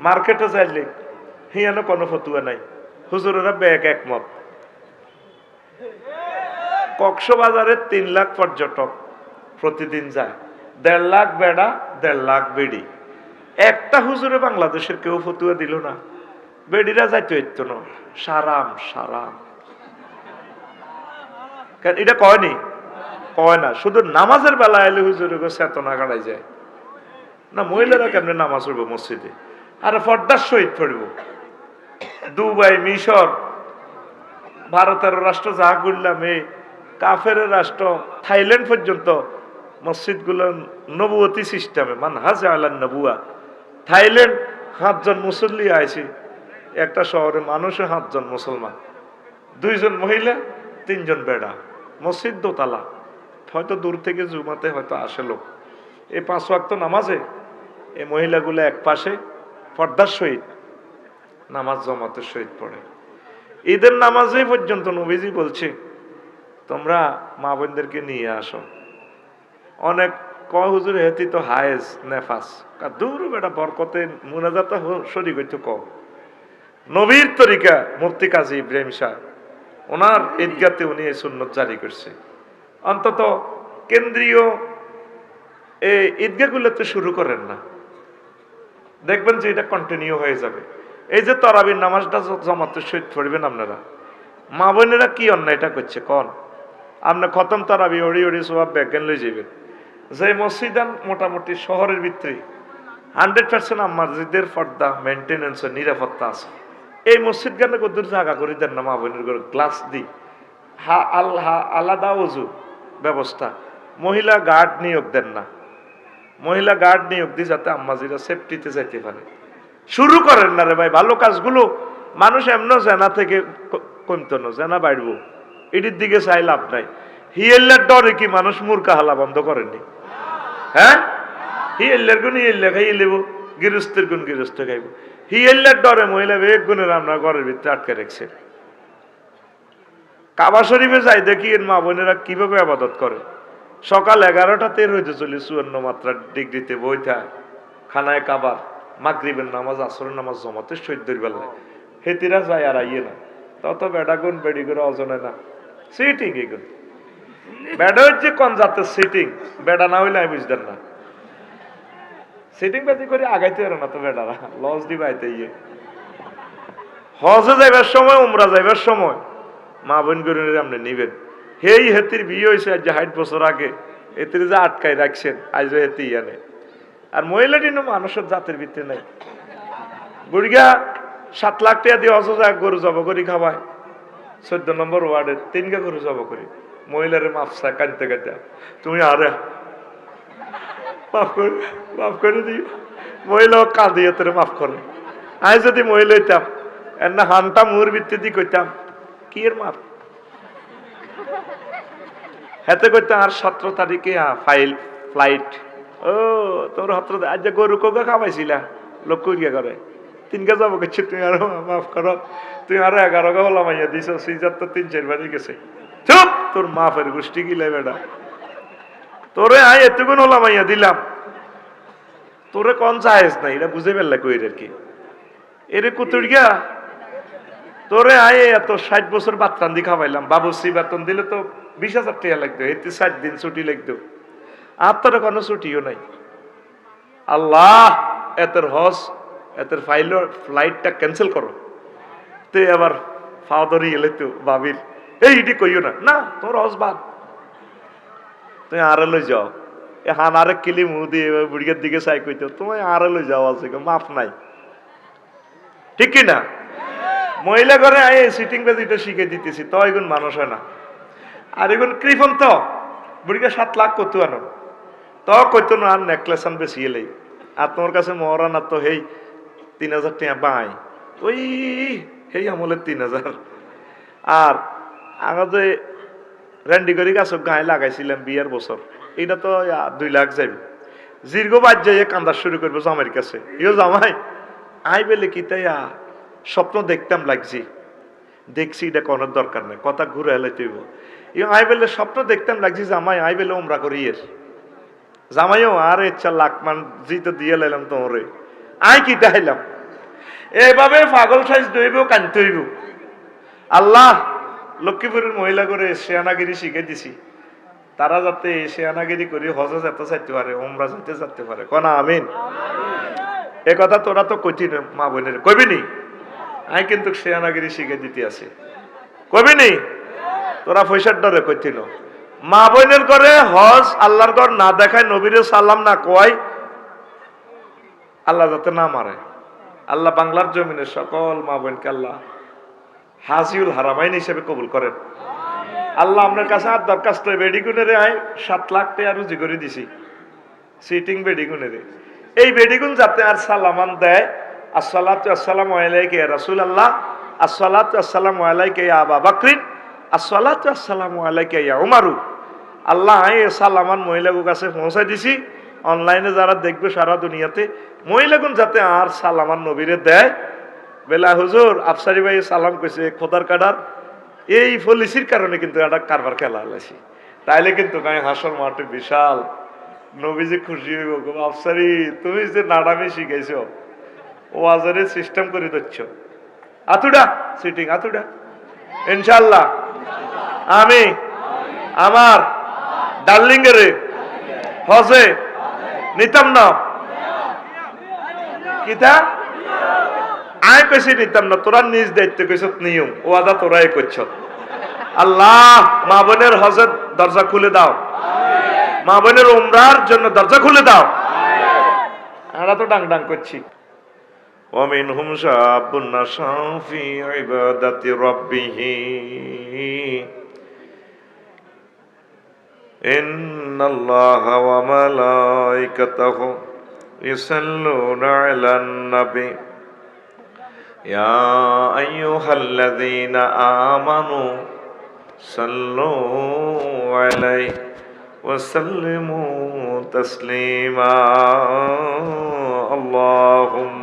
মার্কেটে যাইলে হিয়ানো কোনো ফতুয়া নাই। হুজুরেরা ব্যাগ একমত কক্সবাজারে তিন লাখ পর্যটক প্রতিদিন যায়। দেড় লাখ বেড়া, দেড় লাখ বেড়ি। একটা হুজুরে বাংলাদেশের কেউ ফতুয়া দিল না। বেড়িরা যাইতো এত না। সারাম সারাম। এটা কয়নি কয় না। শুধু নামাজের বেলা এলে হুজুরে চেতনা গাড়াই যায়। না, মহিলারা কেমনে নামাজ পড়ব মসজিদে? আর পর্দার সহিত পড়ব। দুবাই, মিশর, ভারতের রাষ্ট্র যা করলাম এই কাফের রাষ্ট্র, থাইল্যান্ড পর্যন্ত মসজিদগুলো নবুয়তি সিস্টেমে মান হাজে আলান নবুয়া। থাইল্যান্ড সাতজন মুসল্লি আইছে, একটা শহরে মানুষে সাতজন মুসলমান। দুইজন মহিলা, তিনজন বেড়া। মসজিদ দোতলা। হয়তো দূর থেকে জুমাতে হয়তো আসে লোক। এই পাঁচ ওয়াক্ত নামাজে এই মহিলাগুলো এক পাশে পর্দার সহিত, নামাজ জমাতের সহিত পড়ে। ঈদের নামাজে পর্যন্ত নবীজি বলছে, তোমরা মা বোনদেরকে নিয়ে আসো। অনেক ক হুজুর হেতি তো হায়েজ, নেফাস। কা দূর বেটা, বরকতে মুনাজাতা শরীর হইতো কম। নবীর তরিকা মুফতি কাজী ইব্রাহিম শাহ, ওনার ঈদগাতে উনি এই সুন্নত জারি করছে। অন্তত কেন্দ্রীয় এই ঈদগাহগুলোতে শুরু করেন না। দেখবেন যে এটা কন্টিনিউ হয়ে যাবে। এই যে তরাবির নামাজটা জমাতে সহিত পড়বেন আপনারা। মা বোনেরা কি অন্যায়টা করছে? কন। আপনার খতম তরাবি ওড়ি ওড়ি সব ব্যাজ্ঞান লই যাবেন। যে মসজিদান মোটামুটি শহরের ভিতরে হান্ড্রেড পার্সেন্ট মসজিদের পর্দা মেনটেনেন্স নিরাপত্তা আছে। এই মসজিদ গানে কদ্দুর জায়গা করে দেন না মা বোনের করে গ্লাস দি হা আল্লাহ আলাদা অজু ব্যবস্থা। মহিলা গার্ড নিয়োগ দেন না। মহিলা গার্ড নিয়োগ দিই যাতে আম্মাজিরা সেফটিতে যাইতে পারে। শুরু করেন না রে ভাই, ভালো কাজগুলো মানুষ এমন জেনা থেকে কমতো না, জেনা বাড়বো। এটির দিকে চাই লাভ নাই। হিয়েল্লার ডরে কি মানুষ মূর্খা হালা বন্ধ করেননি হ্যাঁ? হিয়েল্লার গুণ হিয়েল্লা খাইয়ে লেব, গৃহস্থের গুণ গৃহস্থ খাইব। হিয়েল্লার ডরে মহিলা এক গুণের আমরা ঘরের ভিতরে আটকে রেখেছে। কাবা শরীফে যাই দেখি মা বোনেরা কীভাবে আবাদত করে। সকাল এগারোটা তের হইতে চলি, চুয়ান্ন মাত্রা ডিগ্রিতে বইথা খানায় কাবার, মাগরিবের নামাজ, আসরের নামাজ জমাতে সৈদ্যের বেলায় হেতিরা যায় আর আইয়ে না। তত বেডা গুণ, বেডি করে অজনে না। সিটিং এগুন বেডা হচ্ছে কোন জাতের সিটিং বেডা না হইলে আমি বুঝতেন না। সিটিং বাজি করে আগাইতে পারে না তো বেডারা। লস দিবাইতে ইয়ে হজে যাইবার সময়, উমরা যাইবার সময়, মা বোন গরিনের আপনি নিবেন। হেই হেতির বিয়ে হয়েছে আজ হাইট বছর আগে এতির যে আটকাই রাখছেন, আজ হেতি ইয়ানে। আর মহিলাটি মানুষের জাতের ভিত্তি নাই। বুড়িগা, সাত লাখ টাকা দিয়ে অসো যায় গরু জব করি খাওয়ায়। চোদ্দ নম্বর ওয়ার্ডের তিনগা গরু জব করি। মহিলারে মাফসা কানতে কানতে তুমি আরে, মাফ করে মাফ করে দিও। মহিলাও কাঁদিয়ে তোরে মাফ করে। আমি যদি মহিলা হইতাম এর না হানটা মুর ভিত্তি কইতাম, কি এর মাপ হেতে করতে আর সতেরো তারিখে ফাইল ফ্লাইট ও, তোর সতেরো আজ গরু কোকে খাওয়াইছিলা? লোক করিয়া করে তিনকে যাব করছি তুমি আরও মাফ করো তুমি আরও এগারো গা হলাম, আইয়া দিছ, সিজার তো তিন, চার বাজে গেছে। চুপ! তোর মাফের গোষ্ঠী গিলে বেটা তোরে আই এতগুণ হলাম, আইয়া দিলাম। তোরে কন চাইস নাই, এটা বুঝে ফেললে কই আর কি। এরে কুতুড়িয়া তোরে আয়ে এত ষাট বছর বাত্রান দি খাওয়াইলাম বাবুসি বেতন দিলে তো বিশ হাজার টাকা লাগতো, এতে ষাট দিন ছুটি লাগতো। আর কোনো ছুটিও নাই। আল্লাহ, এতের হজ, এতের ফাইল ফ্লাইটটা ক্যান্সেল করো। তে আবার ফাও ধরি এলে তো বাবির। এই ইটি কইও না। না, তোর হজ বাদ। তুমি আরে লই যাও। এ হান আরে কিলি মুহ দিয়ে বুড়িয়ার দিকে চাই কইতো, তোমায় আরে লই যাও আছে মাফ নাই। ঠিক কি না? মহিলা ঘরে আয় সিটিং বেজিটা শিখে দিতেছি তো এগুন মানুষ হয় না। আর এগুন কৃপন তো? বুড়িকে সাত লাখ কত আনো? তো কইতো না, আর নেকলেস আন বেশি এলেই। আর তোমার কাছে মরা না তো, হেই, তিন হাজার টাকা পাই ওই, হেই আমলের তিন হাজার। আর আগে যে র্যান্ডি করি গাছ গায়ে লাগাইছিলাম বিয়ার বছর এটা তো দুই লাখ যাইবে। দীর্ঘ বাদ যাই কান্দা শুরু করব জামাইয়ের কাছে। ইও জামাই, আই বেলে কি তাই স্বপ্ন দেখতাম লাগছি। দেখছি এটা কোনোর দরকার নেই কথা ঘুরে এলে তুইব। আই বেলে স্বপ্ন দেখতাম লাগছি জামাই আই বেলে ওমরা করি এর। জামাইও আর ইচ্ছা লাখ মান জি তো দিয়ে লাইলাম তোরে আই কি দেখাইলাম? এইভাবে পাগল সাইজ দইব কানতে হইব। আল্লাহ লক্ষ্মীপুরের মহিলা করে শেয়ানাগিরি শিখে দিছি। তারা যাতে শেয়ানাগিরি করি হজে যেতে চাইতে পারে ওমরা যেতে চাইতে পারে। কনা আমিন। এ কথা তোরা তো কইতি মা বোনের। কইবি নি? আমি কিন্তু শেয়ানাগিরি শিখে দিতে আছি। কইবি নেই? তোরা পয়সার ডরে কইছিল মা বোনের করে হজ আল্লাহর ঘর না দেখায় নবীরে সালাম না কয় আল্লাহ যাতে না মারে। আল্লাহ বাংলার জমিনে সকল মা বোনকে আল্লাহ হাজিউল হারামাইন হিসেবে কবুল করেন। আল্লাহ আপনার কাছে আর দরখাস্ত বেডিগুনের আয় সাত লাখ টাকা রুজি করে দিছি। সিটিং বেডিগুনের এই বেডিগুন যাতে আর সালামান দেয় আসসালাতু আসসালামু আলাইকা ইয়া রাসূলুল্লাহ, আসসালাতু আসসালামু আলাইকা ইয়া আবা বকরিন, আসসালাতু আসসালামু আলাইকা ইয়া উমারু। আল্লাহ এই সালামান মহিলাগুর কাছে পৌঁছাই দিছি। অনলাইনে যারা দেখবে সারা দুনিয়াতে, মহিলাগুন যাতে আর সালামান নবীরে দেয়। বেলা হুজুর, আফসারি ভাই সালাম কইছে, খোদার কাডার, এই পলিসির কারণে কিন্তু একটা কারবার খেলা হলাইছি। তাইলে কিন্তু গায়ে হাসর মাঠে বিশাল। নবীজি খুশি হইব আফসারি, তুমি যে নাডামি শিখাইছ ও আজারে সিস্টেম করে দিচ্ছ। আতুডা সিটিং আতুডা। ইনশাল্লাহ আমি, আমার ডার্লিং এর হজে, নিতাম না। কিতা? আয় কইছি নিতাম না, তোরা নিজ দায়িত্ব কইছ নিয়ম ও আদা তোরাই করছ। আল্লাহ, মা বোনের হজের দরজা খুলে দাও। মা বোনের উমরার জন্য দরজা খুলে দাও। আমরা তো ডাং ডাং করছি। ومنهم شاب نشأ في عبادة ربه. إن الله وملائكته يصلون على النبي. يا أيها الذين آمنوا صلوا عليه وسلموا تسليما. اللهم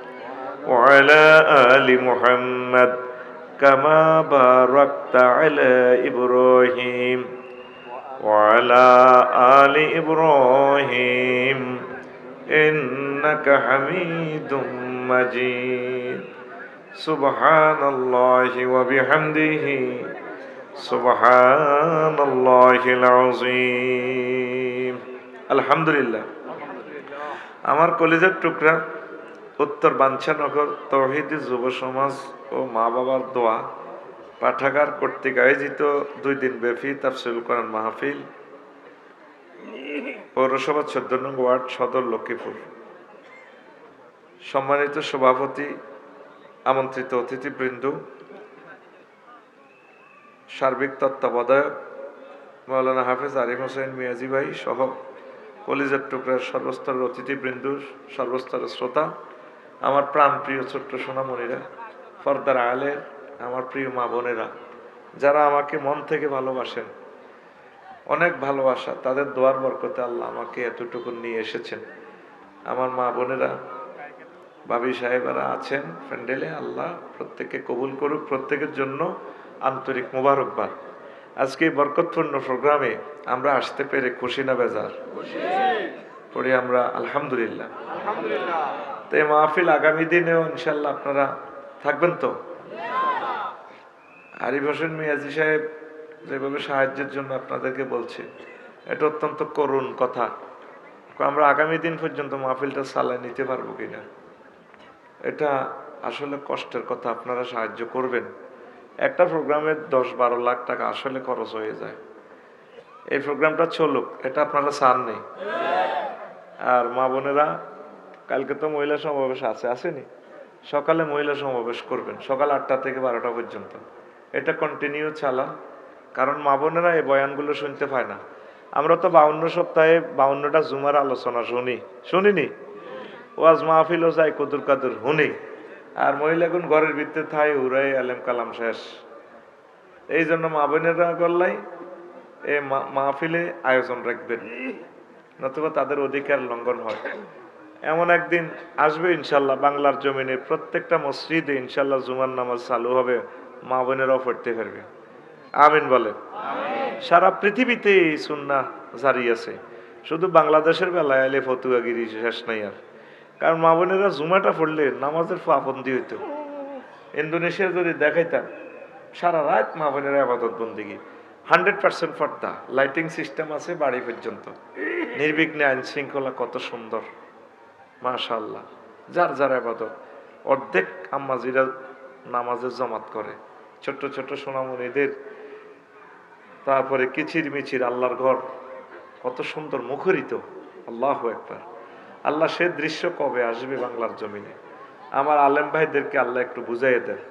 وعلى آل محمد كما باركت على إبراهيم وعلى آل إبراهيم إنك حميد مجيد سبحان الله وبحمده سبحان الله العظيم الحمد لله আমার কলেজের টুকরা উত্তর বাঞ্ছানগর তৌহিদি যুব সমাজ ও মা বাবার দোয়া পাঠাগার কর্তৃক আয়োজিত দুই দিন ব্যাপী তাফসিল করান মাহফিল পৌরসভা চোদ্দ নং ওয়ার্ড সদর লক্ষ্মীপুর। সম্মানিত সভাপতি, আমন্ত্রিত অতিথিবৃন্দ, সার্বিক তত্ত্বাবধায়ক মৌলানা হাফেজ আরিফ হোসেন মিয়াজি ভাই সহ কলিজার টুকরার সর্বস্তরের অতিথিবৃন্দ সর্বস্তরের শ্রোতা আমার প্রাণ প্রিয় ছোট্ট সোনামণিরা ফর্দার আলের আমার প্রিয় মা বোনেরা যারা আমাকে মন থেকে ভালোবাসেন অনেক ভালোবাসা তাদের দোয়ার বরকতে আল্লাহ আমাকে এতটুকু নিয়ে এসেছেন। আমার মা বোনেরা বাবি সাহেবেরা আছেন প্যান্ডেলে আল্লাহ প্রত্যেককে কবুল করুক প্রত্যেকের জন্য আন্তরিক মোবারকবাদ। আজকে এই বরকতপূর্ণ প্রোগ্রামে আমরা আসতে পেরে খুশি না বেজার? পড়ি আমরা আলহামদুলিল্লাহ। তো এই মাহফিল আগামী দিনেও ইনশাল্লাহ আপনারা থাকবেন তো? আরিফ হোসেন মিয়াজি সাহেব যেভাবে সাহায্যের জন্য আপনাদেরকে বলছে, এটা অত্যন্ত করুণ কথা। আমরা আগামী দিন পর্যন্ত মাহফিলটা চালায় নিতে পারব কিনা? এটা আসলে কষ্টের কথা, আপনারা সাহায্য করবেন। একটা প্রোগ্রামে দশ বারো লাখ টাকা আসলে খরচ হয়ে যায়। এই প্রোগ্রামটা চলুক, এটা আপনারা চান নেই আর মা বোনেরা কালকে তো মহিলা সমাবেশ আছে, আসেনি। সকালে মহিলা সমাবেশ করবেন, সকাল আটটা থেকে বারোটা পর্যন্ত। এটা কন্টিনিউ চালান কারণ মা বোনেরা এই বয়ানগুলো শুনতে পায় না। আমরা তো বাউন্ন সপ্তাহে বাউন্নটা জুমার আলোচনা শুনি। শুনিনি? ওয়াজ মাহফিলও যাই কদুর কাদুর হুনি আর মহিলা এখন ঘরের ভিতরে থাই উড়াই আলেম কালাম শেষ। এই জন্য মা বোনেরা করলাই এ মাহফিলে আয়োজন রাখবেন। নতুবা তাদের অধিকার লঙ্ঘন হয়। এমন একদিন আসবে ইনশাল্লাহ বাংলার জমিনে প্রত্যেকটা মসজিদে ইনশাল্লাহ জুমার নামাজ চালু হবে মা বোনেরাও পড়তে পারবে। আমিন বলে সারা পৃথিবীতে এই সুন্না জারি আছে। শুধু বাংলাদেশের বেলায় এলে ফতুয়াগিরি শেষ নাই আর। কারণ মা বোনেরা জুমাটা পড়লে নামাজের পাবন্দি হইতো। ইন্দোনেশিয়া যদি দেখাইতাম সারা রাত মা বোনেরা আবাদত বন্দিগি। হান্ড্রেড পার্সেন্ট পর্দা লাইটিং সিস্টেম আছে বাড়ি পর্যন্ত। নির্বিঘ্নে আইন শৃঙ্খলা কত সুন্দর। মাশাল্লাহ যার যার আবাদত অর্ধেক আম্মাজিরা নামাজের জমাত করে। ছোট্ট ছোট্ট সোনামণিদের। তারপরে কিচির মিচির আল্লাহর ঘর। কত সুন্দর মুখরিত। আল্লাহ একবার আল্লাহ সে দৃশ্য কবে আসবে বাংলার জমিনে? আমার আলেম ভাইদেরকে আল্লাহ একটু বুঝাইয়ে দেন।